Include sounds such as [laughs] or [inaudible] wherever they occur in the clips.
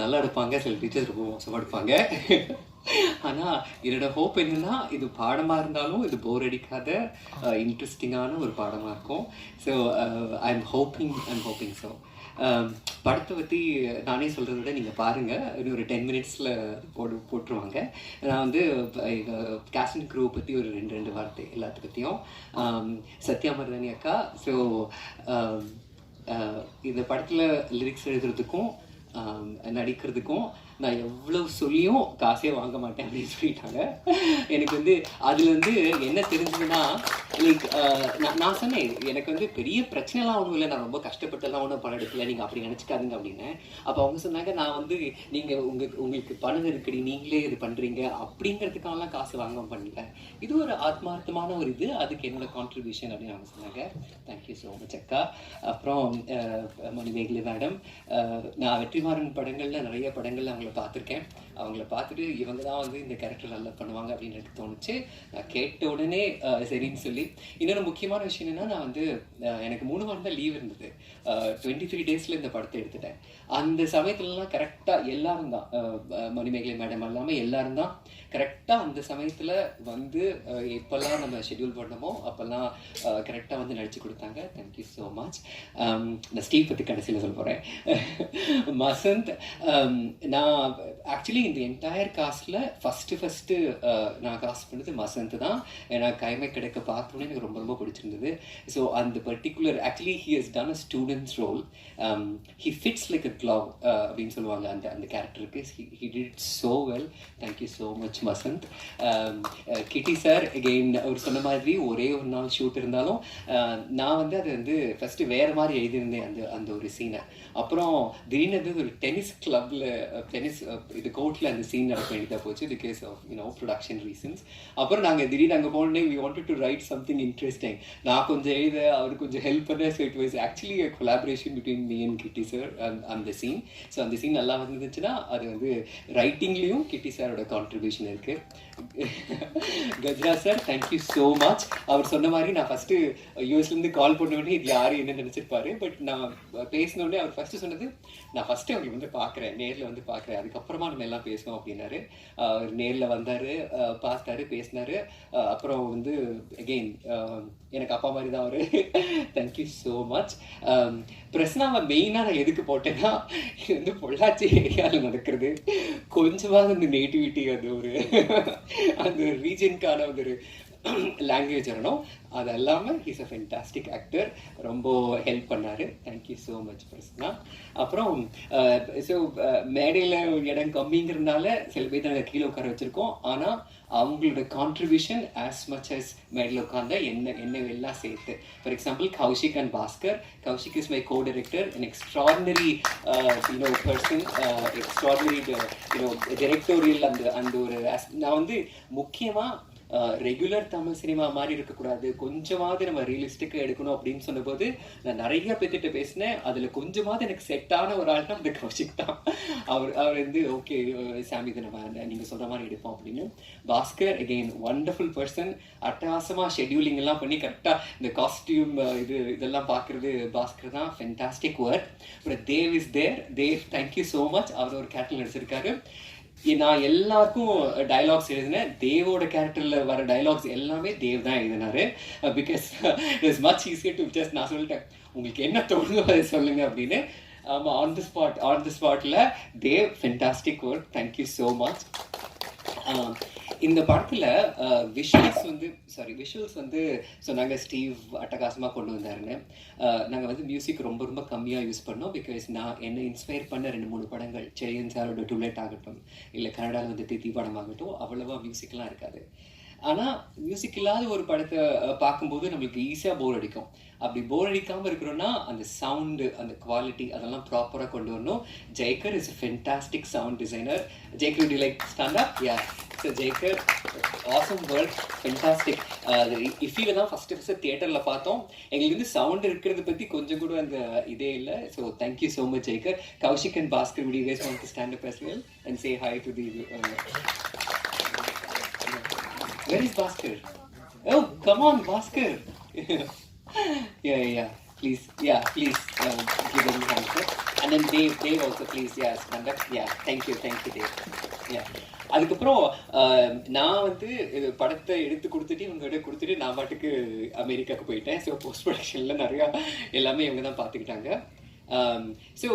Teachers நல்லா எடுப்பாங்க சில டீச்சர்ஸ் ரொம்ப மோசமாக எடுப்பாங்க. ஆனால் என்னோட ஹோப் என்னன்னா இது பாடமாக இருந்தாலும் இது போர் அடிக்காத இன்ட்ரெஸ்டிங்கான ஒரு பாடமாக இருக்கும். So I am hoping I am hoping so படத்தை பற்றி நானே சொல்கிறத விட நீங்கள் பாருங்கள் இன்னும் ஒரு டென் மினிட்ஸில் போடு போட்டுருவாங்க. நான் வந்து கேஸ்டன் க்ரூ பற்றி ஒரு ரெண்டு ரெண்டு வார்த்தை எல்லாத்த பற்றியும் சத்யாமர்தானி அக்கா. ஸோ இந்த படத்தில் லிரிக்ஸ் எழுதுறதுக்கும் நடிக்கிறதுக்கும் நான் எவ்வளவு சொல்லியும் காசே வாங்க மாட்டேன் அப்படின்னு சொல்லிட்டாங்க. எனக்கு வந்து அதில் வந்து என்ன தெரிஞ்சதுன்னா லைக் நான் சொன்னேன் எனக்கு வந்து பெரிய பிரச்சனைலாம் ஒன்றும் இல்லை நான் ரொம்ப கஷ்டப்பட்டெல்லாம் ஒன்றும் பணம் எடுக்கல நீங்கள் அப்படி நினச்சிக்காதீங்க அப்படின்னு. அப்போ அவங்க சொன்னாங்க நான் வந்து நீங்கள் உங்களுக்கு உங்களுக்கு பணம் இருக்குடி நீங்களே இது பண்ணுறீங்க அப்படிங்கிறதுக்காகலாம் காசு வாங்க பண்ணல. இது ஒரு ஆத்மார்த்தமான ஒரு இது அதுக்கு என்னோட கான்ட்ரிபியூஷன் அப்படின்னு அவங்க சொன்னாங்க. தேங்க்யூ ஸோ மச் அக்கா. அப்புறம் அஹ், மேடம் நான் வெற்றிமாறன் படங்களில் நிறைய படங்கள்ல அவங்கள Patrick eh? அவங்கள பார்த்துட்டு இவங்க தான் வந்து இந்த கேரக்டர் நல்லா பண்ணுவாங்க அப்படின்னு எனக்கு தோணுச்சு. நான் கேட்ட உடனே சரின்னு சொல்லி. இன்னொரு முக்கியமான விஷயம் என்னன்னா நான் வந்து எனக்கு மூணு வாரம் தான் லீவ் இருந்தது. டுவெண்ட்டி த்ரீ டேஸில் இந்த படத்தை எடுத்துட்டேன். அந்த சமயத்துலலாம் கரெக்டாக எல்லாரும் தான் மணிமேகலை மேடம் இல்லாமல் எல்லாரும் தான் கரெக்டாக அந்த சமயத்தில் வந்து எப்போல்லாம் எப்பெல்லாம் நம்ம ஷெட்யூல் பண்ணமோ அப்போல்லாம் கரெக்டாக வந்து நடிச்சு கொடுத்தாங்க. தேங்க்யூ ஸோ மச் நான் ஸ்டீவ் பற்றி கடைசியில் சொல்ல போகிறேன் [laughs] மசந்த் நான் ஆக்சுவலி இந்த என்டையர் காஸ்டில் ஃபஸ்ட்டு ஃபஸ்ட்டு நான் காஸ்ட் பண்ணது மசந்த் தான். ஏன்னா கைமை கிடைக்க பார்த்தோன்னே எனக்கு ரொம்ப ரொம்ப பிடிச்சிருந்தது. ஸோ அந்த particular actually he has done a students role he fits like a glove அப்படின்னு சொல்லுவாங்க அந்த அந்த கேரக்டருக்கு he did so well thank you so much மசந்த் Kitty sir again அவர் சொன்ன மாதிரி ஒரே ஒரு நாள் ஷூட் இருந்தாலும் uh, நான் வந்து அது வந்து ஃபஸ்ட்டு வேறு மாதிரி எழுதியிருந்தேன் அந்த அந்த ஒரு சீனை அப்புறம் திடீர்னு வந்து ஒரு டென்னிஸ் கிளப்பில் டென்னிஸ் இது கோர்ட்டில் அந்த சீன் நடக்க வேண்டியதாக போச்சு because of you know production reasons அப்புறம் நாங்கள் திடீர்னு அங்கே போனே we wanted to write something interesting நான் கொஞ்சம் எழுத அவர் கொஞ்சம் ஹெல்ப் பண்ண so it was actually collaboration between me and Kitty sir அந்த சீன் ஸோ அந்த சீன் நல்லா வந்துச்சுன்னா அது வந்து ரைட்டிங்லேயும் கிட்டி சாரோட கான்ட்ரிபியூஷன் இருக்குது Gajra sir thank you so much அவர் சொன்ன மாதிரி நான் ஃபஸ்ட்டு யூஎஸ்லேருந்து கால் பண்ண உடனே இது யார் என்ன நினச்சிருப்பாரு? பட் நான் பேசின உடனே அவர் ஃபஸ்ட்டு சொன்னது நான் ஃபஸ்ட்டு அவங்களை வந்து பார்க்குறேன் நேரில் வந்து பார்க்குறேன். அதுக்கப்புறமா நம்ம எல்லாம் பேசணும் அப்படின்னாரு. அவர் நேரில் வந்தார் பார்த்தாரு பேசினாரு. அப்புறம் வந்து அகெயின் எனக்கு அப்பா மாதிரி தான் அவர் தேங்க்யூ [laughs] ஸோ மச் பிரச்சனாவை மெயினாக நான் எதுக்கு போட்டேன்னா இது வந்து பொள்ளாச்சி ஏரியாவில் நடக்கிறது. கொஞ்சமாக அந்த நேட்டிவிட்டி அது ஒரு [laughs] அந்த ரீஜனுக்கான ஒரு லாங்குவேஜ் வரணும் அது இல்லாமல் இஸ் அ ஃபென்டாஸ்டிக் ஆக்டர் ரொம்ப ஹெல்ப் பண்ணார். Thank you so much Prasanna அப்புறம் ஸோ மேடையில் இடம் கம்மிங்கிறதுனால சில பேர் நாங்கள் கீழே உட்கார வச்சுருக்கோம். ஆனால் அவங்களோட கான்ட்ரிபியூஷன் ஆஸ் மச் அஸ் மேடையில் உட்காந்தா என்ன என்ன எல்லாம் சேர்த்து for example Kaushik and Bhaskar Kaushik is my co director and extraordinary you know person extraordinary you know uh, uh அந்த அந்த ஒரு நான் வந்து முக்கியமாக ரெகுலர் தமிழ் சினிமா மாதிரி இருக்கக்கூடாது. கொஞ்சமாவது நம்ம ரியலிஸ்டிக்காக எடுக்கணும் அப்படின்னு சொன்னபோது நான் நிறைய பேர்த்திட்ட பேசினேன். அதில் கொஞ்சமாவது எனக்கு செட்டான ஒரு ஆள் அந்த கௌஷிக் தான். அவர் அவர் வந்து ஓகே சாமி இதை நம்ம நீங்கள் சொல்கிற மாதிரி எடுப்போம் அப்படின்னு. பாஸ்கர் அகெயின் ஒண்டர்ஃபுல் பர்சன் அட்டகாசமாக ஷெட்யூலிங் எல்லாம் பண்ணி கரெக்டாக இந்த காஸ்டியூம் இது இதெல்லாம் பார்க்குறது பாஸ்கர் தான். ஃபென்டாஸ்டிக் ஒர்க் அப்புறம் Dev is there Dev thank you so much அவர் ஒரு கேரக்டர் நடிச்சிருக்காரு. நான் எல்லாருக்கும் டைலாக்ஸ் எழுதினேன். தேவோட கேரக்டர்ல வர டயலாக்ஸ் எல்லாமே தேவ் தான் எழுதினாரு. Because it's much easier to just நான் சொல்லிட்டேன். உங்களுக்கு என்ன தோணுதோ அதை சொல்லுங்க அப்படின்னு. ஆமாம் on the spot on the ஸ்பாட்டில் Dev fantastic work thank you so much இந்த படத்தில் விஷுவல்ஸ் வந்து சாரி விஷுவல்ஸ் வந்து சொன்னாங்க ஸ்டீவ் அட்டகாசமாக கொண்டு வந்தாருன்னு. நாங்கள் வந்து மியூசிக் ரொம்ப ரொம்ப கம்மியாக யூஸ் பண்ணோம் பிகாஸ் நான் என்னை இன்ஸ்பயர் பண்ண ரெண்டு மூணு படங்கள் செழியன் சாரோட டூலேட் ஆகட்டும் இல்லை கனடாவில் வந்து தித்தி படம் ஆகட்டும் அவ்வளோவா மியூசிக்லாம் இருக்காது. ஆனால் மியூசிக் இல்லாத ஒரு படத்தை பார்க்கும்போது நம்மளுக்கு ஈஸியாக போர் அடிக்கும். அப்படி போர் அடிக்காமல் இருக்கிறோன்னா அந்த சவுண்டு அந்த குவாலிட்டி அதெல்லாம் ப்ராப்பராக கொண்டு வரணும். Jaikar is fantastic sound designer Jaikar D like stand up ya so Jaikar awesome world fantastic இஃபியில் தான் ஃபஸ்ட்டு ஃபஸ்ட்டு தியேட்டரில் பார்த்தோம். எங்களுக்கு வந்து சவுண்ட் இருக்கிறத பற்றி கொஞ்சம் கூட அந்த இதே இல்லை. So thank you so much Jaikar Kaushik and Bhaskar would you guys want to stand up as well? And say hi Where is Bhaskar? Oh, come on, Bhaskar. yeah, yeah, yeah. please, yeah, please um, give them the answer. And then Dave, Dave also, please, yeah, conduct. Yeah, thank you, thank you, Dave. Yeah. அதுக்கப்புறம் நான் வந்து படத்தை எடுத்து கொடுத்துட்டு இவங்ககிட்ட கொடுத்துட்டு நான் பாட்டுக்கு அமெரிக்காவுக்கு போயிட்டேன் ஸோ போஸ்ட் ப்ரொடக்ஷனில் நிறையா எல்லாமே இவங்க தான் பார்த்துக்கிட்டாங்க ஸோ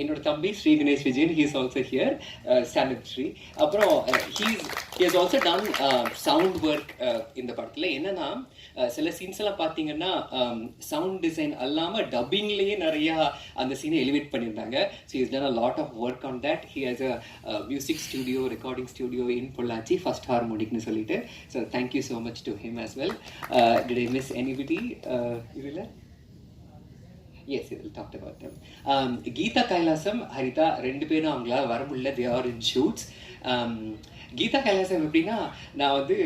என்னோட தம்பி Shri Ganesh Vijayan he's also here stand up Shri அப்புறம் he's he also done sound work இந்த படத்தில். என்னன்னா சில சீன்ஸ் எல்லாம் பார்த்தீங்கன்னா சவுண்ட் டிசைன் அல்லாமல் டப்பிங்லேயே நிறையா அந்த சீனை எலிவேட் பண்ணியிருந்தாங்க. So is done a lot of work on that he has a music studio recording studio in Pollachi first ஹார்மோனிக்னு சொல்லிட்டு. So thank you so much to him as well did I miss miss இதில்? Yes இதில் talked about them Geetha Kailasam Haritha ரெண்டு பேரும் அவங்களால வர முடியல they are in shoots Geetha Kailasam எப்படின்னா நான் வந்து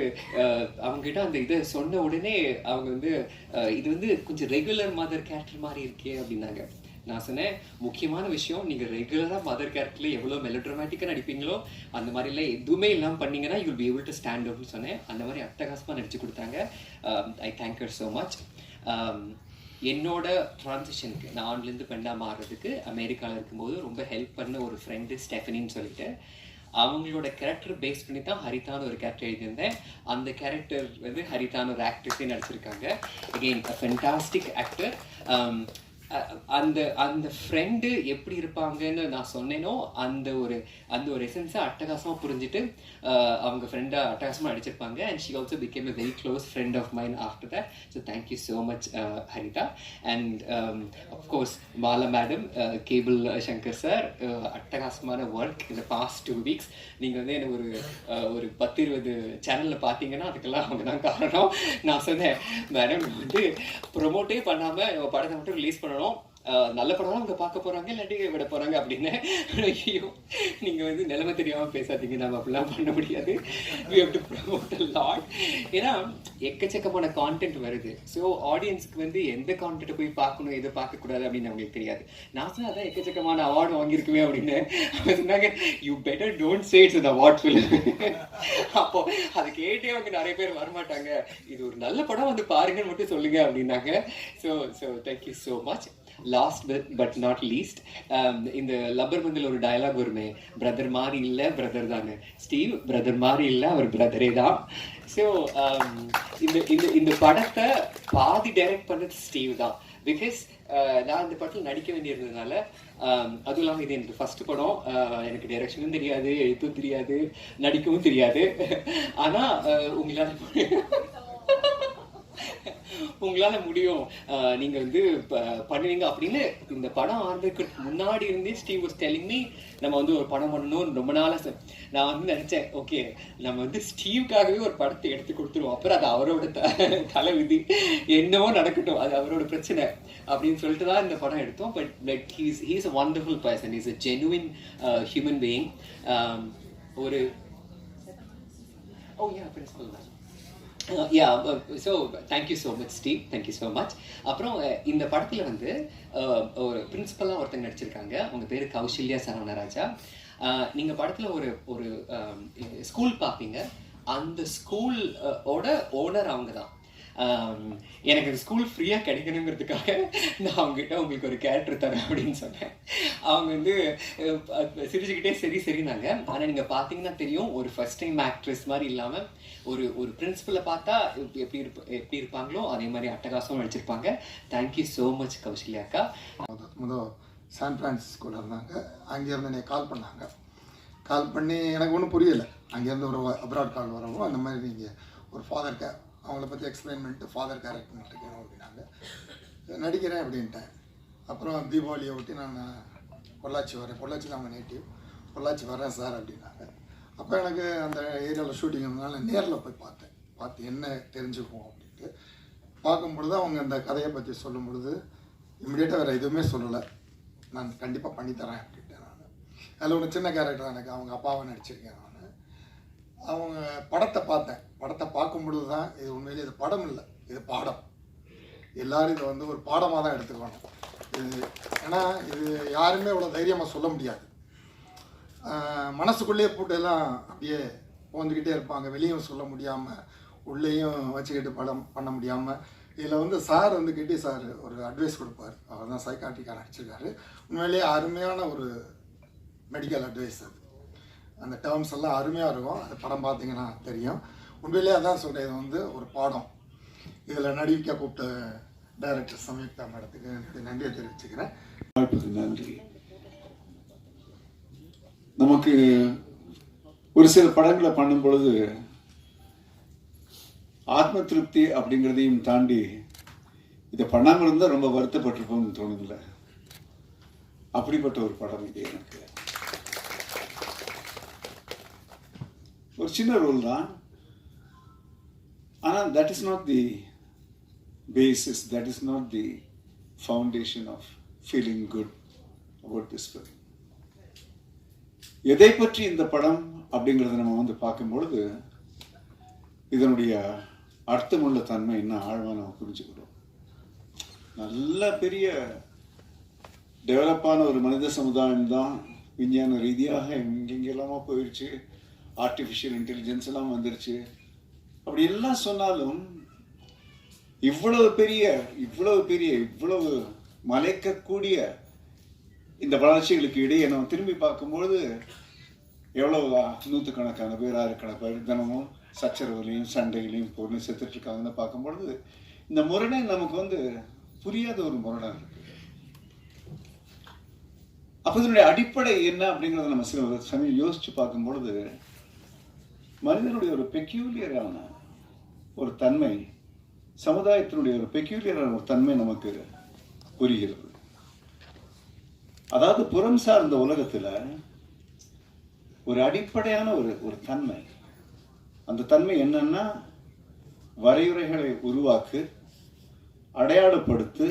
uh, அவங்ககிட்ட அந்த இதை சொன்ன உடனே அவங்க வந்து uh, இது வந்து கொஞ்சம் ரெகுலர் மதர் கேரக்டர் மாதிரி இருக்கே அப்படின்னாங்க. நான் சொன்னேன் முக்கியமான விஷயம் நீங்கள் ரெகுலராக மதர் கேரக்டரில் எவ்வளோ மெலோட்ரமேட்டிக்காக நடிப்பீங்களோ அந்த மாதிரிலாம் எதுவுமே இல்லாமல் பண்ணீங்கன்னா you'll be able to stand அப்னு சொன்னேன். அந்த மாதிரி அட்டகாசமாக நடிச்சு கொடுத்தாங்க. I thank you so much என்னோட ட்ரான்சிஷனுக்கு நான் ஆண்லேருந்து பெண்ணாக மாறுறதுக்கு அமெரிக்காவில் இருக்கும்போது ரொம்ப ஹெல்ப் பண்ண ஒரு ஃப்ரெண்டு ஸ்டெஃபனின்னு சொல்லிட்டு அவங்களோட கேரக்டர் பேஸ் பண்ணி தான் ஹரிதான் ஒரு கேரக்டர் எழுதியிருந்தேன். அந்த கேரக்டர் வந்து ஹரிதான் ஒரு ஆக்டர்ஸே நடிச்சிருக்காங்க. அகெயின் ஃபென்டாஸ்டிக் ஆக்டர் அந்த அந்த ஃப்ரெண்டு எப்படி இருப்பாங்கன்னு நான் சொன்னேனோ அந்த ஒரு அந்த ஒரு எசன்ஸை அட்டகாசமாக புரிஞ்சுட்டு அவங்க ஃப்ரெண்டாக அட்டகாசமாக அடிச்சிருப்பாங்க. And she also became a very close friend of mine after that so thank you so much Haritha and of course Mala madam cable Shankar sir அட்டகாசமான ஒர்க் இந்த பாஸ்ட் டூ வீக்ஸ் நீங்கள் வந்து எனக்கு ஒரு uh, ஒரு பத்து இருபது சேனலில் பார்த்தீங்கன்னா அதுக்கெல்லாம் அவங்க தான் காரணம். நான் சொன்னேன் மேடம் வந்து ப்ரொமோட்டே பண்ணாமல் படத்தை மட்டும் ரிலீஸ் பண்ணணும். の நல்ல படம் அவங்க பார்க்க போறாங்க இல்லாட்டி விட போறாங்க அப்படின்னு. ஐயோ நீங்க வந்து நிலைமை தெரியாம பேசாதீங்க நம்ம அப்படிலாம் பண்ண முடியாது. We have to promote lot ஏன்னா எக்கச்சக்கமான கான்டென்ட் வருது. ஸோ ஆடியன்ஸ்க்கு வந்து எந்த கான்டென்ட் போய் பார்க்கணும் எதை பார்க்கக்கூடாது அப்படின்னு அவங்களுக்கு தெரியாது. நான் சொன்னா அதான் எக்கச்சக்கமான அவார்டு வாங்கியிருக்குமே அப்படின்னு. அவங்க சொன்னாங்க you better don't say it's award அப்போ அதை கேட்டே அவங்க நிறைய பேர் வரமாட்டாங்க. இது ஒரு நல்ல படம் வந்து பாருங்கன்னு மட்டும் சொல்லுங்க அப்படின்னாங்க. So so thank you so much last but not least இந்த லப்பர் பந்தில் ஒரு டயலாக் வருமே. பிரதர் மாதிரி இல்லை பிரதர் தானே. ஸ்டீவ் பிரதர் மாதிரி இல்லை அவர் பிரதரே தான். ஸோ um, இந்த இந்த இந்த படத்தை பாதி டைரக்ட் பண்ணது ஸ்டீவ் தான். பிகாஸ் uh, நான் இந்த படத்தில் நடிக்க வேண்டியிருந்ததுனால um, அதுவும் இல்லாமல் இது uh, எனக்கு ஃபஸ்ட்டு படம். எனக்கு டைரக்ஷனும் தெரியாது எழுத்தும் தெரியாது நடிக்கவும் தெரியாது. [laughs] ஆனால் uh, உங்களால் [laughs] உங்களால முடியும். நீங்க வந்து பண்ணுவீங்க அப்படின்னு இந்த படம் ஆரம்பிக்கிறதுக்கு முன்னாடி இருந்தே ஸ்டீவ் வாஸ் டெலிங் மீ நம்ம வந்து ஒரு படம் பண்ணணும்னு ரொம்ப நாளா சார். நான் வந்து நினைச்சேன் ஓகே நம்ம வந்து ஸ்டீவ்க்காகவே ஒரு படத்தை எடுத்து கொடுத்துருவோம். அப்புறம் அது அவரோட த- தலை விதி என்னவோ நடக்கட்டும் அது அவரோட பிரச்சனை அப்படின்னு சொல்லிட்டு தான் இந்த படம் எடுத்தோம். But like he's he's a wonderful person is a genuine human being ஒரு ஓ யா பிரின்சிபல் தான் ya so thank you so much Steve thank you so much அப்புறம் uh, இந்த படத்தில் வந்து uh, ஒரு பிரின்ஸிபலாக ஒருத்தங்க நடிச்சிருக்காங்க. அவங்க பேர் கௌசல்யா சரவணராஜா. Uh, நீங்கள் படத்தில் ஒரு ஒரு um, ஸ்கூல் பார்ப்பீங்க அந்த ஸ்கூல் ஓட ஓனர் அவங்க தான் எனக்கு ஸ்கூல் ஃப்ரீயாக கிடைக்கணுங்கிறதுக்காக நான் அவங்ககிட்ட உங்களுக்கு ஒரு கேரக்டர் தரேன் அப்படின்னு சொன்னேன். அவங்க வந்து சிரிச்சுக்கிட்டே சரி சரினாங்க ஆனால் நீங்கள் பார்த்தீங்கன்னா தெரியும் ஒரு ஃபர்ஸ்ட் டைம் ஆக்ட்ரஸ் மாதிரி இல்லாமல் ஒரு ஒரு பிரின்சிபலை பார்த்தா எப்படி இருப்ப எப்படி இருப்பாங்களோ அதே மாதிரி அட்டகாசம் நடிச்சிருப்பாங்க. தேங்க்யூ ஸோ மச் கௌசல்யா அக்கா. முத முதல் சான் ஃப்ரான்சிஸ்கோவில் இருந்தாங்க. அங்கேருந்து என்னை கால் பண்ணாங்க. கால் பண்ணி எனக்கு ஒன்றும் புரியலை. அங்கேருந்து ஒரு அப்ராட் கால் வரவும் அந்த மாதிரி நீங்கள் ஒரு ஃபாதர் அவங்கள பற்றி எக்ஸ்பிளைன் பண்ணிட்டு ஃபாதர் கேரக்டர் நடிக்கணும் அப்படின்னாங்க. நடிக்கிறேன் அப்படின்ட்டேன். அப்புறம் தீபாவளியை ஒட்டி நான் பொள்ளாச்சி வரேன். பொள்ளாச்சி தான் அவங்க நேட்டிவ் பொள்ளாச்சி வரேன் சார் அப்படின்னாங்க. அப்போ எனக்கு அந்த ஏரியாவில் ஷூட்டிங் இருந்தனால நேரில் போய் பார்த்தேன். பார்த்து என்ன தெரிஞ்சுக்குவோம் அப்படின்ட்டு. பார்க்கும் பொழுது அவங்க அந்த கதையை பற்றி சொல்லும் பொழுது வேறு எதுவுமே சொல்லலை. நான் கண்டிப்பாக பண்ணித்தரேன் அப்படின்ட்டேன் நான். அதில் ஒரு சின்ன கேரக்டர் எனக்கு. அவங்க அப்பாவை நடிச்சிருக்கேன் நான். அவங்க படத்தை பார்த்தேன். படத்தை பார்க்கும் பொழுது தான் இது உண்மையிலே இது படம் இல்லை இது பாடம். எல்லாரும் இதை வந்து ஒரு பாடமாக தான் எடுத்துக்கணும். இது ஏன்னா இது யாருமே இவ்வளோ தைரியமாக சொல்ல முடியாது. மனசுக்குள்ளேயே போட்டு எல்லாம் அப்படியே போந்துக்கிட்டே இருப்பாங்க. வெளியும் சொல்ல முடியாமல் உள்ளேயும் வச்சுக்கிட்டு படம் பண்ண முடியாமல் இதில் வந்து சார் வந்து கிட்டி சார் ஒரு அட்வைஸ் கொடுப்பார். அவர் தான் சைக்காட்டிக்காக நடிச்சிருக்காரு. உண்மையிலேயே அருமையான ஒரு மெடிக்கல் அட்வைஸ் அது. அந்த டேர்ம்ஸ் எல்லாம் அருமையாக இருக்கும். அந்த படம் பார்த்தீங்கன்னா தெரியும். உண்மையிலேயே அதான் சொல்கிறேன் இது வந்து ஒரு பாடம். இதில் நடிக்க கூப்பிட்ட டைரக்டர் சம்யுக்தா மேடத்துக்கு நன்றியை தெரிவிச்சுக்கிறேன். வாய்ப்புக்கு நன்றி. நமக்கு ஒரு சில படங்களை பண்ணும் பொழுது ஆத்ம திருப்தி அப்படிங்கிறதையும் தாண்டி இதை பண்ணாமல் இருந்தால் ரொம்ப வருத்தப்பட்டிருப்போம்னு தோணுதில்ல. அப்படிப்பட்ட ஒரு படம் இது எனக்கு. ஒரு சின்ன ரோல் தான். ஆனால் that is not the basis that is not the foundation of feeling good about this film எதை பற்றி இந்த படம் அப்படிங்கிறத நம்ம வந்து பார்க்கும்பொழுது இதனுடைய அர்த்தமுள்ள தன்மை இன்னும் ஆழமாக நம்ம புரிஞ்சுக்கிறோம் நல்ல பெரிய டெவலப்பான ஒரு மனித சமுதாயம் தான் விஞ்ஞான ரீதியாக எங்கெங்கெல்லாமோ போயிடுச்சு ஆர்டிஃபிஷியல் இன்டெலிஜென்ஸ் எல்லாம் வந்துருச்சு. அப்படி எல்லாம் சொன்னாலும் இவ்வளவு பெரிய இவ்வளவு பெரிய இவ்வளவு மலைக்கக்கூடிய இந்த வளர்ச்சிகளுக்கு இடையே நம்ம திரும்பி பார்க்கும்பொழுது எவ்வளவு நூற்றுக்கணக்கான பேர் ஆயிரக்கணக்கான பேர் தினமும் சச்சரவுலையும் சண்டையிலையும் பொருள் செத்துட்டு இருக்காங்கன்னு பார்க்கும்பொழுது இந்த முரணை நமக்கு வந்து புரியாத ஒரு முரணை இருக்கு. அப்போ இதனுடைய அடிப்படை என்ன அப்படிங்கிறத நம்ம சில சமயம் யோசிச்சு பார்க்கும்பொழுது மனிதனுடைய ஒரு பெக்யூலியரான ஒரு தன்மை சமுதாயத்தினுடைய ஒரு பெக்யூலியரான ஒரு தன்மை நமக்கு புரிகிறது. அதாவது புறம் சார்ந்த உலகத்தில் ஒரு அடிப்படையான ஒரு ஒரு தன்மை. அந்த தன்மை என்னன்னா வரையுறைகளை உருவாக்கு அடையாளப்படுத்து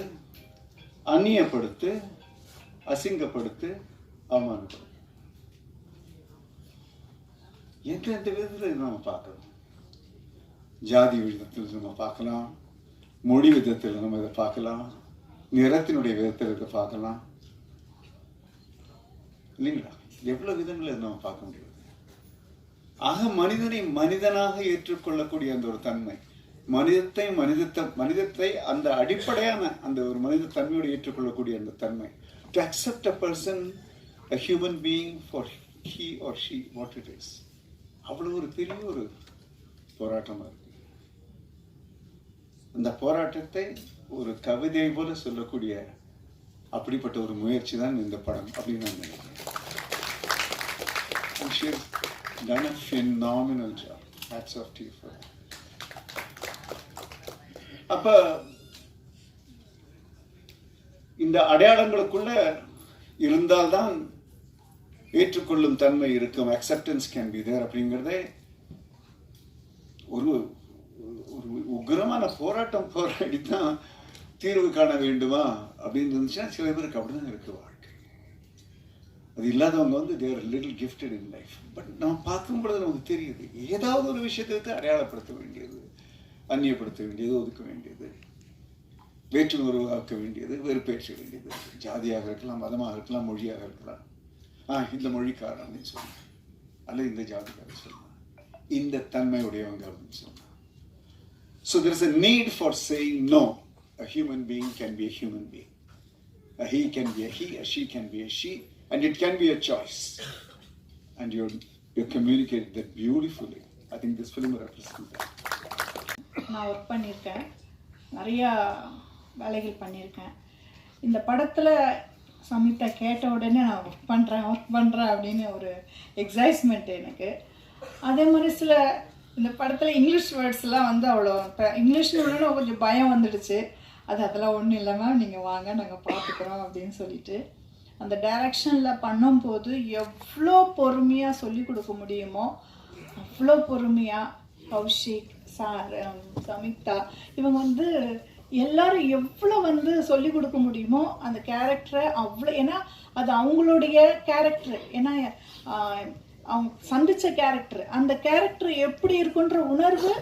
அந்நியப்படுத்து அசிங்கப்படுத்து அவமானப்படுத்து. எந்தெந்த விதத்தில் நம்ம பார்க்கணும் ஜாதி விதத்தில் நம்ம பார்க்கலாம் மொழி விதத்தில் நம்ம இதை பார்க்கலாம் நிறத்தினுடைய விதத்தில் இதை பார்க்கலாம் இல்லைங்களா எவ்வளவு விதங்களை நம்ம பார்க்க முடியாது ஆக மனிதனை மனிதனாக ஏற்றுக்கொள்ளக்கூடிய அந்த ஒரு தன்மை. மனிதத்தை மனிதத்தை மனிதத்தை அந்த அடிப்படையான அந்த ஒரு மனித தன்மையோடு ஏற்றுக்கொள்ளக்கூடிய அந்த தன்மை. To accept a person a human being for he or she what it is அவ்வளோ ஒரு பெரிய ஒரு போராட்டமாக இருக்கு அந்த போராட்டத்தை ஒரு கவிதை போல சொல்லக்கூடிய அப்படிப்பட்ட ஒரு முயற்சி தான் இந்த படம் அப்படின்னு நான் நினைக்கிறேன் done a phenomenal job. Hats off to you for that. அப்ப இந்த அடையாளங்களுக்குள்ள இருந்தால்தான் ஏற்றுக்கொள்ளும் தன்மை இருக்கும். அக்செப்டன்ஸ் கேன் பி தேர் அப்படிங்கிறதே ஒரு ஒரு உக்ரமான போராட்டம் போராடி தான் தீர்வு காண வேண்டுமா அப்படின்னு இருந்துச்சுன்னா சில பேருக்கு அப்படிதான் இருக்கு வாழ்க்கை. அது இல்லாதவங்க வந்து they're little gifted in life but நம்ம பார்க்கும் பொழுது நமக்கு தெரியுது ஏதாவது ஒரு விஷயத்தை அடையாளப்படுத்த வேண்டியது அந்நியப்படுத்த வேண்டியது ஒதுக்க வேண்டியது வேற்று உருவாக்க வேண்டியது வெறுப்பேற்ற வேண்டியது ஜாதியாக இருக்கலாம் மதமாக இருக்கலாம் மொழியாக இருக்கலாம். ஆ இந்த மொழிக்காரன்னு சொன்னான் அல்ல இந்த ஜாதிக்காரன் சொன்னான் இந்த தன்மையுடையவங்க அப்படின்னு சொன்னான் so there is a need for saying no a human being can be a human being a he can be a he, a she can be a she, and it can be a choice. And you you communicate that beautifully. I think this film represents நான் work பண்ணியிருக்கேன் நிறையா வேலைகள் பண்ணியிருக்கேன் இந்த படத்தில் சமிதா கேட்ட உடனே நான் ஒர்க் பண்ணுறேன் ஒர்க் பண்ணுறேன் அப்படின்னு ஒரு எக்ஸைஸ்மெண்ட் எனக்கு. அதே மாதிரி சில இந்த படத்தில் இங்கிலீஷ் வேர்ட்ஸ்லாம் வந்து அவ்வளோ இப்போ இங்கிலீஷ் உடனே கொஞ்சம் பயம் வந்துடுச்சு. அது அதெல்லாம் ஒன்றும் இல்லை மேம் நீங்கள் வாங்க நாங்கள் பார்த்துக்குறோம் அப்படின்னு சொல்லிட்டு. அந்த டைரக்ஷனில் பண்ணும்போது எவ்வளோ பொறுமையாக சொல்லி கொடுக்க முடியுமோ அவ்வளோ பொறுமையாக கௌஷிக் சார் சமிதா இவங்க வந்து எல்லாரும் எவ்வளோ வந்து சொல்லி கொடுக்க முடியுமோ அந்த கேரக்டரை அவ்வளோ ஏன்னா அது அவங்களுடைய கேரக்டர் ஏன்னா அவங்க சந்தித்த கேரக்டர் அந்த கேரக்டர் எப்படி இருக்குன்ற உணர்வு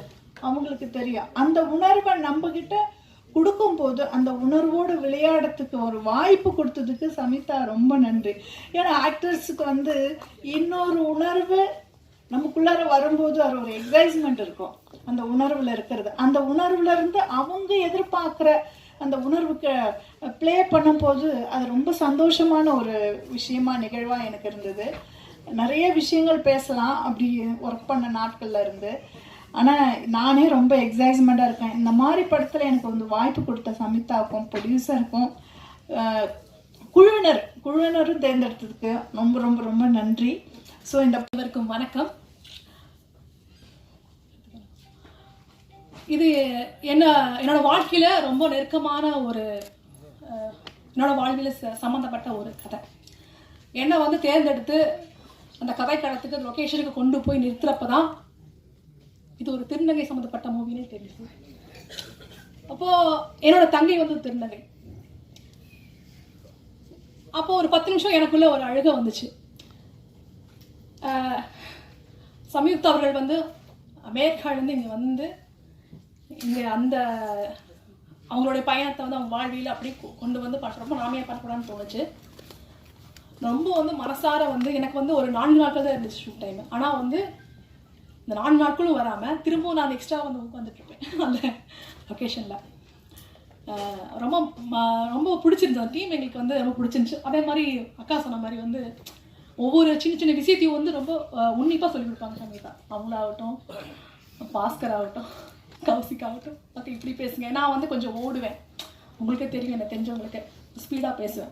அவங்களுக்கு தெரியும். அந்த உணர்வை நம்மக்கிட்ட கொடுக்கும்போது அந்த உணர்வோடு விளையாடுறதுக்கு ஒரு வாய்ப்பு கொடுத்ததுக்கு சமிதா ரொம்ப நன்றி. ஏன்னா ஆக்டர்ஸுக்கு வந்து இன்னொரு உணர்வு நமக்குள்ளார வரும்போது அது ஒரு எக்ஸைஸ்மெண்ட் இருக்கும். அந்த உணர்வில் இருக்கிறது. அந்த உணர்வுல இருந்து அவங்க எதிர்பார்க்குற அந்த உணர்வுக்கு ப்ளே பண்ணும்போது அது ரொம்ப சந்தோஷமான ஒரு விஷயமா நிகழ்வாக எனக்கு இருந்தது. நிறைய விஷயங்கள் பேசலாம் அப்படி ஒர்க் பண்ண நாட்கள்ல இருந்து. ஆனால் நானே ரொம்ப எக்ஸைட்மெண்ட்டாக இருக்கேன். இந்த மாதிரி படத்தில் எனக்கு வந்து வாய்ப்பு கொடுத்த சமிதாவுக்கும் ப்ரொடியூசருக்கும் குழுவினர் குழுவினரும் தேர்ந்தெடுத்ததுக்கு ரொம்ப ரொம்ப ரொம்ப நன்றி. ஸோ இந்த வணக்கம். இது என்ன என்னோட வாழ்க்கையில ரொம்ப நெருக்கமான ஒரு என்னோட வாழ்வில் ச- சம்மந்தப்பட்ட ஒரு கதை. என்னை வந்து தேர்ந்தெடுத்து அந்த கதைக்களத்துக்கு லொக்கேஷனுக்கு கொண்டு போய் நிறுத்துறப்ப தான் இது ஒரு திருநங்கை சம்மந்தப்பட்ட மூவினே தெரியுது. அப்போது என்னோட தங்கை வந்து திருநங்கை. அப்போ ஒரு பத்து நிமிஷம் எனக்குள்ள ஒரு அழுகை வந்துச்சு. ஆஹ் சம்யுக்தா அவர்கள் வந்து அமெரிக்காவிலேருந்து இங்கே வந்து இங்கே அந்த அவங்களுடைய பயணத்தை வந்து அவங்க வாழ்வியில் அப்படி கொ- கொண்டு வந்து ப- ரொம்ப நாமையாக பண்ணக்கூடாதுன்னு தோணுச்சு. ரொம்ப வந்து மனசார வந்து எனக்கு வந்து ஒரு நான்கு நாட்கள் தான் இருந்துச்சு ஷூட் டைம் ஆனால் வந்து இந்த நான்கு நாட்களும் வராமல் திரும்பவும் நான் எக்ஸ்ட்ரா வந்து உட்காந்துட்ருப்பேன் [laughs] அந்த லொக்கேஷனில் ரொம்ப ம- ரொம்ப பிடிச்சிருந்தது. அந்த டீம் எங்களுக்கு வந்து ரொம்ப பிடிச்சிருந்துச்சு. அதே மாதிரி அக்கா சொன்ன மாதிரி வந்து ஒவ்வொரு சின்ன சின்ன விஷயத்தையும் வந்து ரொம்ப உன்னிப்பாக சொல்லிக் கொடுப்பாங்க சங்கீதா. அவங்களாகட்டும் பாஸ்கர் ஆகட்டும் கௌசிக் பார்த்து இப்படி பேசுங்க. நான் வந்து கொஞ்சம் ஓடுவேன். உங்களுக்கே தெரியும் எனக்கு தெரிஞ்சவங்களுக்கு. ஸ்பீடாக பேசுவேன்.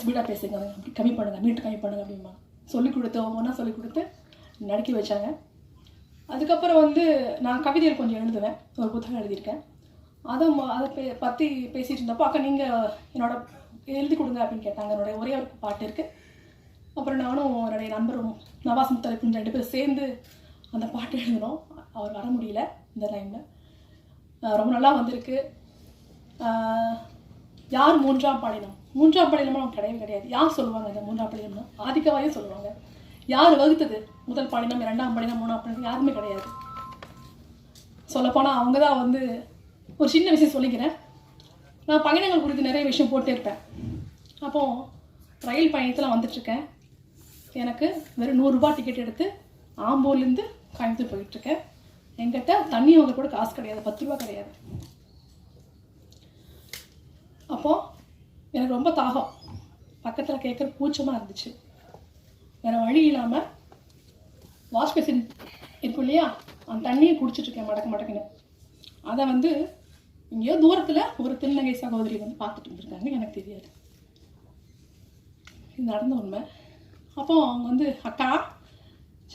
ஸ்பீடாக பேசுங்க. அப்படி கம்மி பண்ணுங்க. மீட்டு கம்மி பண்ணுங்க அப்படிமா சொல்லிக் கொடுத்து ஒவ்வொன்றா சொல்லிக் கொடுத்து நடக்கி வச்சாங்க. அதுக்கப்புறம் வந்து நான் கவிதைகள் கொஞ்சம் எழுதுவேன். ஒரு புத்தகம் எழுதியிருக்கேன். அதை அதை பே பற்றி பேசிகிட்டு இருந்தப்போ அக்கா நீங்கள் என்னோட எழுதி கொடுங்க அப்படின்னு கேட்டாங்க. என்னுடைய ஒரே ஒரு பாட்டு இருக்குது அப்புறம் நானும் என்னுடைய நண்பரும் நவாஸ் முத்தலிப்பும் ரெண்டு பேரும் சேர்ந்து அந்த பாட்டு எழுதினோம். அவர் வர முடியல. இந்த டைமில். ரொம்ப நல்லா வந்திருக்கு. யார் மூன்றாம் பாலினம்? மூன்றாம் பாலினம்லாம் கிடையவே கிடையாது. யார் சொல்லுவாங்க இந்த மூன்றாம் பாலினம்னு? ஆதிக்கவாயே சொல்லுவாங்க. யார் வகுத்தது? முதல் பாலினம் இரண்டாம் பாலினம் மூணாம் பாலினம் யாருமே கிடையாது. சொல்லப்போனால் அவங்க தான் வந்து ஒரு சின்ன விஷயம் சொல்லிக்கிறேன். நான் பயணங்கள் குறித்து நிறைய விஷயம் போட்டே இருப்பேன். அப்போது ரயில் பயணத்தில் வந்துட்டுருக்கேன். எனக்கு வெறும் நூறுரூபா டிக்கெட் எடுத்து ஆம்பூர்லேருந்து கோயம்புத்தூர் போயிட்டுருக்கேன். என்கிட்ட தண்ணி வாங்க கூட காசு கிடையாது பத்து ரூபா கிடையாது. அப்போது எனக்கு ரொம்ப தாகம். பக்கத்தில் கேட்குற கூச்சமாக இருந்துச்சு. வேறு வழி இல்லாமல் வாஷ் பேசின் இருக்கும் இல்லையா அந்த தண்ணியை குடிச்சிட்ருக்கேன் மடக்கு மடக்குன்னு. அதை வந்து எங்கேயோ தூரத்தில் ஒரு திருநங்கை சகோதரி வந்து பார்த்துட்டு இருந்திருக்காங்க எனக்கு தெரியாது. இது நடந்த உண்மை. அப்போ அவங்க வந்து அக்கா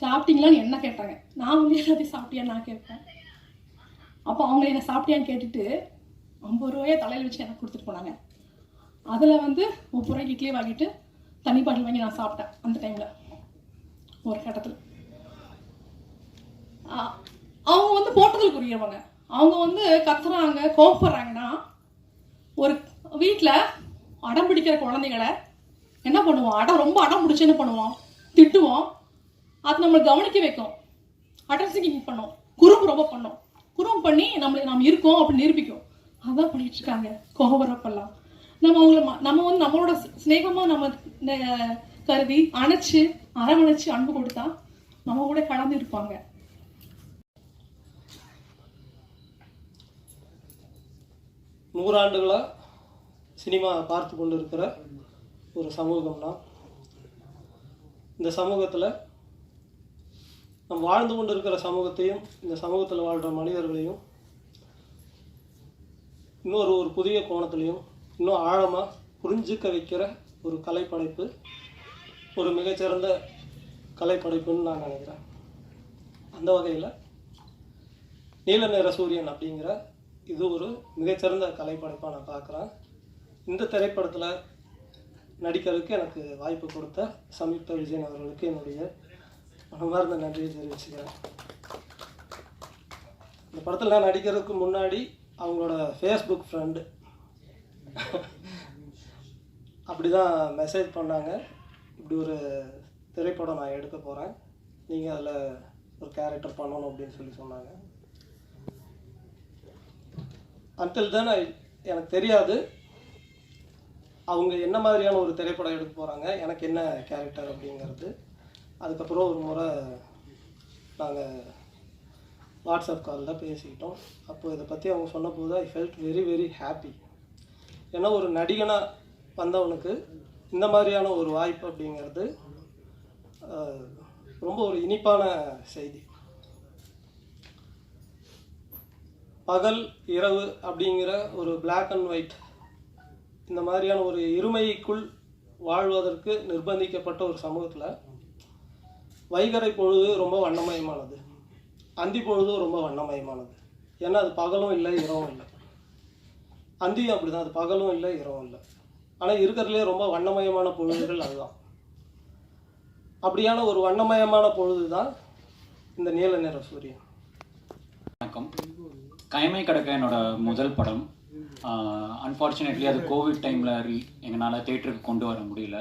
சாப்பிட்டீங்களான்னு என்ன கேட்டாங்க. நான் வந்து எல்லாத்தையும் சாப்பிட்டியான்னு நான் கேட்பேன். அப்போ அவங்க என்ன சாப்பிட்டியான்னு கேட்டுட்டு ஐம்பது ரூபாயை தலையில் வச்சு எனக்கு கொடுத்துட்டு போனாங்க. அதில் வந்து முப்பது ரூபாய்க்கு இட்லி வாங்கிட்டு தண்ணி பாட்டில் வாங்கி நான் சாப்பிட்டேன் அந்த டைமில் ஒரு கட்டத்தில். அவங்க வந்து போட்டதில் போட்டதுக்குரியவங்க அவங்க வந்து கத்துறாங்க கோபப்படுறாங்கன்னா ஒரு வீட்டில் அடம் பிடிக்கிற குழந்தைகளை என்ன பண்ணுவோம்? அடம் ரொம்ப அடம் பிடிச்சு என்ன பண்ணுவோம்? திட்டுவோம். அது நம்மளை கவனிக்க வைக்கும். அட்ரஸிங் பண்ணும். குறும்பு ரொம்ப பண்ணும். குறும்பு பண்ணி நம்மளை நாம் இருக்கோம் அப்படின்னு நிரூபிக்கும். அதான் பண்ணிட்டு இருக்காங்க. கோபரப்பெல்லாம் நம்ம அவங்கள நம்ம வந்து நம்மளோட ஸ்நேகமா நம்ம கருதி அணைச்சு அரவணைச்சு அன்பு கொடுத்தா நம்ம கூட கலந்து இருப்பாங்க. நூறாண்டுகளாக சினிமா பார்த்து கொண்டு இருக்கிற ஒரு சமூகம்னா இந்த சமூகத்தில் நம் வாழ்ந்து கொண்டு இருக்கிற சமூகத்தையும் இந்த சமூகத்தில் வாழ்கிற மனிதர்களையும் இன்னொரு ஒரு புதிய கோணத்துலையும் இன்னும் ஆழமாக புரிஞ்சுக்க வைக்கிற ஒரு கலைப்படைப்பு ஒரு மிகச்சிறந்த கலைப்படைப்புன்னு நான் நினைக்கிறேன். அந்த வகையில் நீல நிற சூரியன் அப்படிங்கிற இது ஒரு மிகச்சிறந்த கலைப்படைப்பாக நான் பார்க்குறேன். இந்த திரைப்படத்தில் நடிக்கிறதுக்கு எனக்கு வாய்ப்பு கொடுத்த சம்யுக்தா விஜயன் அவர்களுக்கு என்னுடைய மனமார்ந்த நன்றியை தெரிவிச்சுக்கிறேன். இந்த படத்தில் நான் நடிக்கிறதுக்கு முன்னாடி அவங்களோட ஃபேஸ்புக் ஃப்ரெண்டு அப்படி தான் மெசேஜ் பண்ணாங்க. இப்படி ஒரு திரைப்படம் நான் எடுக்க போகிறேன் நீங்கள் அதில் ஒரு கேரக்டர் பண்ணணும் அப்படின்னு சொல்லி சொன்னாங்க. அன்டில் தென் எனக்கு தெரியாது. அவங்க என்ன மாதிரியான ஒரு திரைப்படம் எடுக்க போகிறாங்க எனக்கு என்ன கேரக்டர் அப்படிங்கிறது. அதுக்கப்புறம் ஒரு முறை நாங்கள் வாட்ஸ்அப் காலில் பேசிக்கிட்டோம். அப்போ இதை பற்றி அவங்க சொன்னபோது I felt very very happy ஏன்னா ஒரு நடிகனாக வந்தவனுக்கு இந்த மாதிரியான ஒரு வாய்ப்பு அப்படிங்கிறது ரொம்ப ஒரு இனிப்பான செய்தி. பகல் இரவு அப்படிங்கிற ஒரு பிளாக் அண்ட் ஒயிட் இந்த மாதிரியான ஒரு இருமைக்குள் வாழ்வதற்கு நிர்பந்திக்கப்பட்ட ஒரு சமூகத்தில் வைகறை பொழுது ரொம்ப வண்ணமயமானது. அந்தி பொழுதும் ரொம்ப வண்ணமயமானது. ஏன்னா அது பகலும் இல்லை இரவும் இல்லை. அந்தியும் அப்படிதான் அது பகலும் இல்லை இரவும் இல்லை. ஆனால் இருக்கிறதுலே ரொம்ப வண்ணமயமான பொழுதுகள் அதுதான். அப்படியான ஒரு வண்ணமயமான பொழுது தான் இந்த நீல நிற சூரியன். வணக்கம். கைமை கடக்க என்னோட முதல் படம். அன்ஃபார்ச்சுனேட்லி அது கோவிட் டைமில் எங்களால் தேட்டருக்கு கொண்டு வர முடியல.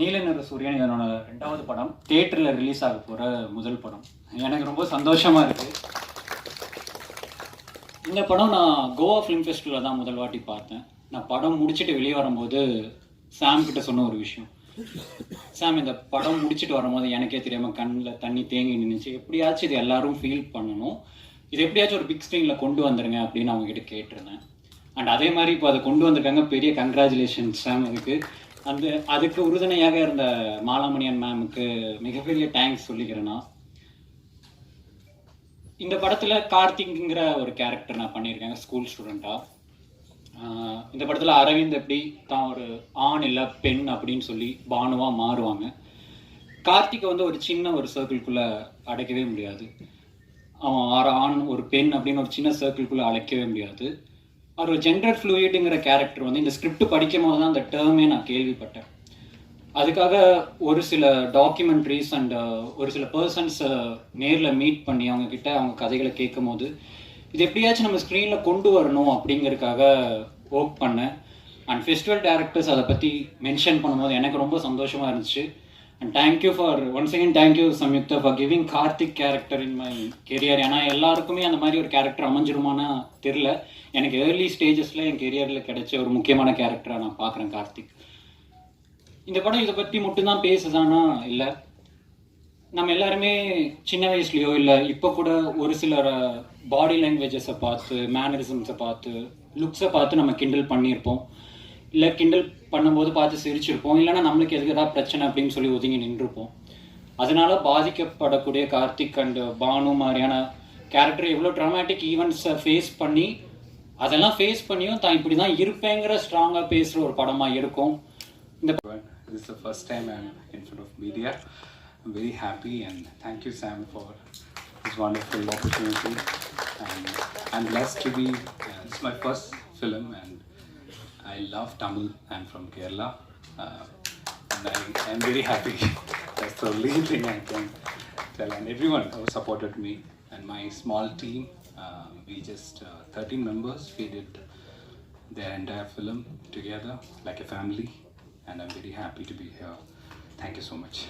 நீல நிற சூரியன் இதனோட ரெண்டாவது படம். தேட்டரில் ரிலீஸ் ஆக போகிற முதல் படம். எனக்கு ரொம்ப சந்தோஷமாக இருக்குது இந்த படம் நான் கோவா ஃபிலிம் ஃபெஸ்டிவலில் தான் முதல் வாட்டி பார்த்தேன். நான் படம் முடிச்சுட்டு வெளியே வரும்போது சாம் கிட்ட சொன்ன ஒரு விஷயம். சாம் இந்த படம் முடிச்சுட்டு வரும்போது எனக்கே தெரியாமல் கண்ணில் தண்ணி தேங்கி நின்றுச்சு எப்படியாச்சும் இது எல்லாரும் ஃபீல் பண்ணணும். இது எப்படியாச்சும் ஒரு பிக் ஸ்க்ரீனில் கொண்டு வந்துருங்க அப்படின்னு அவங்ககிட்ட கேட்டிருந்தேன். அண்ட் அதே மாதிரி இப்போ அதை கொண்டு வந்திருக்காங்க. பெரிய கங்க்ராச்சுலேஷன் சாம் அதுக்கு அந்த அதுக்கு உறுதுணையாக இருந்த மாலாமணியன் மேமுக்கு மிகப்பெரிய தேங்க்ஸ் சொல்லிக்கிறேன்னா நான் இந்த படத்தில் கார்த்திக்ங்கிற ஒரு கேரக்டர் நான் பண்ணியிருக்கேன் ஸ்கூல் ஸ்டூடெண்ட்டாக இந்த படத்தில் அரவிந்த் எப்படி தான் ஒரு ஆண் இல்லை பெண் அப்படின்னு சொல்லி பானுவாக மாறுவாங்க. கார்த்திகை வந்து ஒரு சின்ன ஒரு சர்க்கிள்குள்ளே அடைக்கவே முடியாது. அவன் ஆறு ஆண் ஒரு பெண் அப்படின்னு ஒரு சின்ன சர்க்கிள்குள்ளே அழைக்கவே முடியாது. அவர் ஒரு ஜெண்டர் ஃப்ளூயிடுங்கிற கேரக்டர் வந்து இந்த ஸ்கிரிப்ட் படிக்கும் போது தான் அந்த டேர்மே நான் கேள்விப்பட்டேன். அதுக்காக ஒரு சில டாக்குமெண்ட்ரிஸ் அண்ட் ஒரு சில பர்சன்ஸை நேரில் மீட் பண்ணி அவங்க கிட்ட அவங்க கதைகளை கேட்கும் போது இது எப்படியாச்சும் நம்ம ஸ்க்ரீனில் கொண்டு வரணும் அப்படிங்கிறதுக்காக ஒர்க் பண்ணேன். அண்ட் ஃபெஸ்டிவல் டேரக்டர்ஸ் அதை பற்றி மென்ஷன் பண்ணும்போது எனக்கு ரொம்ப சந்தோஷமாக இருந்துச்சு. And thank you for once again thank you Samyuktha for giving Karthik character in my career ஏன்னா எல்லாருக்குமே அந்த மாதிரி ஒரு கேரக்டர் அமைஞ்சிருமானா தெரில எனக்கு ஏர்லி ஸ்டேஜஸில் என் கெரியரில் கிடைச்ச ஒரு முக்கியமான கேரக்டராக நான் பார்க்குறேன் கார்த்திக். இந்த படம் இதை பற்றி மட்டும்தான் பேசுதானா? இல்லை. நம்ம எல்லாருமே சின்ன வயசுலேயோ இல்லை இப்போ கூட ஒரு சிலர் பாடி லாங்குவேஜஸை பார்த்து மேனரிசம்ஸை பார்த்து லுக்ஸை பார்த்து நம்ம கிண்டல் பண்ணியிருப்போம். இல்லை கிண்டல் பண்ணும்போது பார்த்து சிரிச்சிருப்போம் இல்லைன்னா நம்மளுக்கு எதுக்கு ஏதாவது பிரச்சனை அப்படின்னு சொல்லி ஒதுங்கி நின்றுப்போம் அதனால பாதிக்கப்படக்கூடிய கார்த்திக் அண்ட் பானு மாதிரியான கேரக்டர் எவ்வளோ ட்ராமேட்டிக் ஈவெண்ட்ஸை ஃபேஸ் பண்ணி அதெல்லாம் ஃபேஸ் பண்ணியும் தான் இப்படி தான் இருப்பேங்கிற ஸ்ட்ராங்காக பேசுகிற ஒரு படமாக இருக்கும் இந்த This is the first time I'm in front of media. I'm very happy and thank you, Sam, for this wonderful opportunity. And I'm blessed to be. Uh, it's my first film, and I love Tamil. I'm from Kerala, uh, and I am very happy. [laughs] That's the only thing I can tell. And everyone who supported me and my small team. Uh, we just uh, 13 members. We did the entire film together like a family and I'm very happy to be here. Thank you so much.